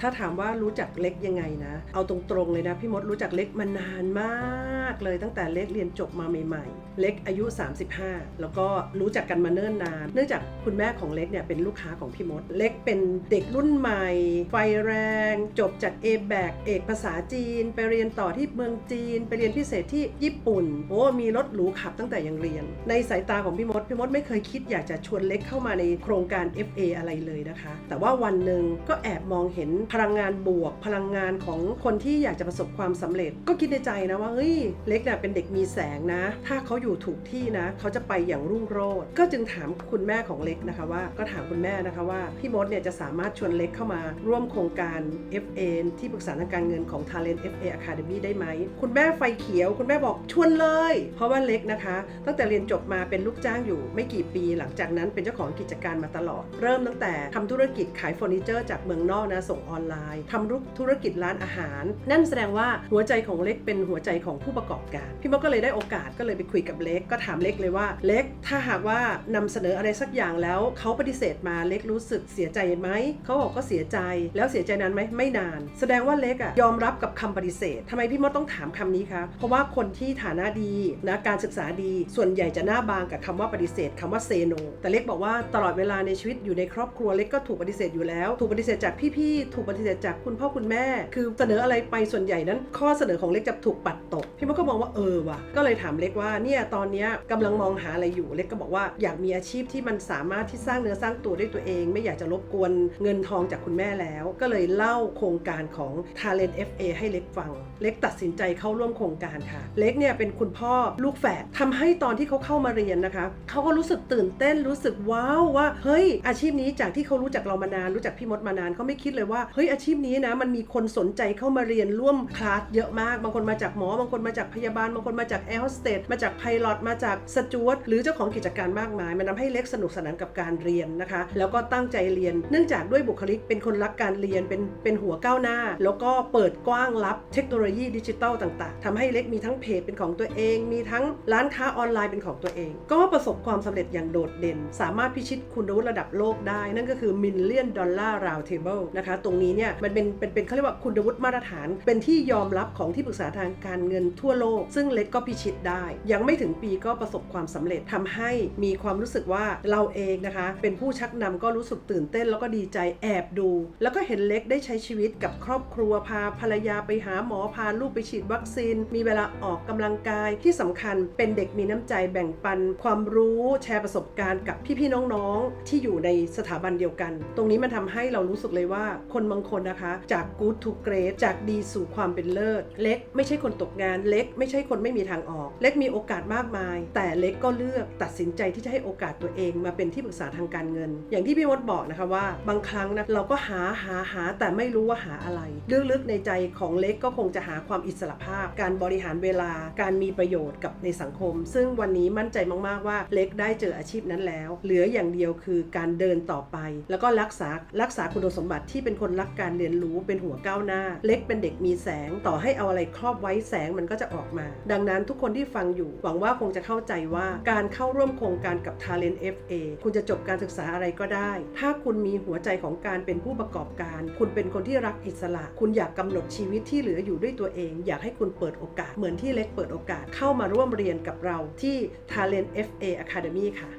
ถ้าถามว่ารู้จักเล็กยังไงนะ เอาตรงๆเลยนะพี่มดรู้จักเล็กมานานมากเลยตั้งแต่เล็กเรียนจบมาใหม่ๆ เล็กอายุ 35 แล้วก็รู้จักกันมาเนิ่นนาน เนื่องจากคุณแม่ของเล็กเนี่ยเป็นลูกค้าของพี่มด เล็กเป็นเด็กรุ่นใหม่ ไฟแรง จบจาก a b a c เอกภาษาจีน ไปเรียนต่อที่เมืองจีน ไปเรียนพิเศษที่ญี่ปุ่น โอ้มีรถหรูขับตั้งแต่ยังเรียน ในสายตาของพี่มดพี่มดไม่เคยคิดอยากจะชวนเล็กเข้ามาในโครงการ FA อะไรเลยนะคะ แต่ว่าวันหนึ่งก็แอบมองเห็นพลังงานบวก พลังงานของคนที่อยากจะประสบความสำเร็จ ก็คิดในใจนะว่าเฮ้ยเล็กเนี่ยเป็นเด็กมีแสงนะ ถ้าเขาอยู่ถูกที่นะ เขาจะไปอย่างรุ่งโรจน์ก็จึงถามคุณแม่ของเล็กนะคะว่าก็ถามคุณแม่นะคะว่าพี่มดเนี่ยจะสามารถชวนเล็กเข้ามาร่วมโครงการ FA ที่ปรึกษาทางการเงินของ Talent FA Academy ได้ไหม คุณแม่ไฟเขียว คุณแม่บอกชวนเลย เพราะว่าเล็กนะคะ ตั้งแต่เรียนจบมาเป็นลูกจ้างอยู่ไม่กี่ปีหลังจากนั้นเป็นเจ้าของกิจการมาตลอด เริ่มตั้งแต่ทำธุรกิจขายเฟอร์นิเจอร์จากเมืองนอกนะส่งออนไลน์ทำธุรกิจร้านอาหาร นั่นแสดงว่าหัวใจของเล็กเป็นหัวใจของผู้ประกอบการ พี่มดก็เลยได้โอกาสก็เลยไปคุยกับเล็กก็ถามเล็กเลยว่าเล็กถ้าหากว่านำเสนออะไรสักอย่างแล้วเขาปฏิเสธมาเล็กรู้สึกเสียใจไหมเขาบอกก็เสียใจแล้วเสียใจนานไหมไม่นาน แสดงว่าเล็กอะยอมรับกับคำปฏิเสธทำไมพี่มดต้องถามคำนี้คะเพราะว่าคนที่ฐานะดีนะการศึกษาดี ส่วนใหญ่จะหน้าบางกับคำว่าปฏิเสธคำว่าเซโนแต่เล็กบอกว่าตลอดเวลาในชีวิตอยู่ในครอบครัวเล็กก็ถูกปฏิเสธอยู่แล้ว ถูกปฏิเสธจากพี่ๆถูกปฏิเสธจากคุณพ่อคุณแม่ คือเสนออะไรไปส่วนใหญ่นั้น ข้อเสนอของเล็กจะถูกปัดตก พี่มดก็มองว่าเออว่ะก็เลยถามเล็กว่าเนี่ยตอนนี้ยกำลังมองหาอะไรอยู่เล็กก็บอกว่าอยากมีอาชีพที่มันสามารถที่สร้างเนื้อสร้างตัวด้วยตัวเอง ไม่อยากจะรบกวนเงินทองจากคุณแม่แล้ว ก็เลยเล่าโครงการของ Talent FA ให้เล็กฟัง เล็กตัดสินใจเข้าร่วมโครงการค่ะ เล็กเนี่ยเป็นคุณพ่อลูกแฝดทำให้ตอนที่เขาเข้ามาเรียนนะคะเขาก็รู้สึกตื่นเต้นรู้สึกว้าวว่าเฮ้ยอาชีพนี้จากที่เขารู้จักเรามานานรู้จักพี่มดมานานเขาไม่คิดเลยว่าเฮ้ยอาชีพนี้นะ มันมีคนสนใจเข้ามาเรียนร่วมคลาสเยอะมาก บางคนมาจากหมอ บางคนมาจากพยาบาล บางคนมาจากแอร์โฮสเตสมาจากไพลอตมาจากสจวตหรือเจ้าของกิจการมากมาย มันทำให้เล็กสนุกสนานกับการเรียนนะคะ แล้วก็ตั้งใจเรียน เนื่องจากด้วยบุคลิกเป็นคนรักการเรียนเป็นเป็นหัวก้าวหน้า แล้วก็เปิดกว้างรับเทคโนโลยีดิจิทัลต่าง ๆทำให้เล็กมีทั้งเพจเป็นของตัวเอง มีทั้งร้านค้าออนไลน์เป็นของตัวเอง ก็ประสบความสำเร็จอย่างโดดเด่น สามารถพิชิตคุณวุฒิระดับโลกได้ นั่นก็คือ Million Dollar Round Table นะคะ ตรงนี้เนี่ยมันเป็นเป็นเป็นเขาเรียกว่าคุณวุฒิมาตรฐาน เป็นที่ยอมรับของที่ปรึกษาทางการเงินทั่วโลก ซึ่งเล็กก็พิชิตได้ ยังไม่ถึงปีก็ประสบความสำเร็จทำให้มีความรู้สึกว่าเราเองนะคะ เป็นผู้ชักนำก็รู้สึกตื่นเต้นแล้วก็ดีใจแอบดู แล้วก็เห็นเล็กได้ใช้ชีวิตกับครอบครัวพาภรรยาไปหาหมอพาลูกไปฉีดวัคซีน มีเวลาออกกำลังกายที่สำคัญเป็นเด็กมีน้ำใจแบ่งปัน ความรู้แชร์ประสบการณ์กับพี่ๆน้องๆ ที่อยู่ในสถาบันเดียวกัน ตรงนี้มันทำให้เรารู้สึกเลยว่าคนบางคนนะคะ จาก good to great จากดีสู่ความเป็นเลิศ เล็กไม่ใช่คนตกงานเล็ก ไม่ใช่คนไม่มีทางออก เล็กมีโอกาสมากมาย แต่เล็กก็เลือกตัดสินใจที่จะให้โอกาสตัวเองมาเป็นที่ปรึกษาทางการเงิน อย่างที่พี่มดบอกนะคะว่า บางครั้งนะเราก็หาหาหาแต่ไม่รู้ว่าหาอะไรลึกๆในใจของเล็กก็คงจะหาความอิสระภาพ การบริหารเวลาการมีประโยชน์กับในสังคม ซึ่งวันนี้มั่นใจมากๆว่าเล็กได้เจออาชีพนั้นแล้ว เหลืออย่างเดียวคือการเดินต่อไป แล้วก็รักษารักษาคุณสมบัติที่เป็นคนรักการเรียนรู้เป็นหัวก้าวหน้า เล็กเป็นเด็กมีแสงต่อให้เอาอะไรครอบไว้แสงมันก็จะออกมา ดังนั้นทุกคนที่ฟังอยู่ หวังว่าคงจะเข้าใจว่าการเข้าร่วมโครงการกับ Talent FA คุณจะจบการศึกษาอะไรก็ได้ ถ้าคุณมีหัวใจของการเป็นผู้ประกอบการ คุณเป็นคนที่รักอิสระ คุณอยากกำหนดชีวิตที่เหลืออยู่ด้วยตัวเอง อยากให้คุณเปิดโอกาส เหมือนที่เล็กเปิดโอกาสเข้ามาร่วมเรียนกับเราที่ Talent FA Academy ค่ะ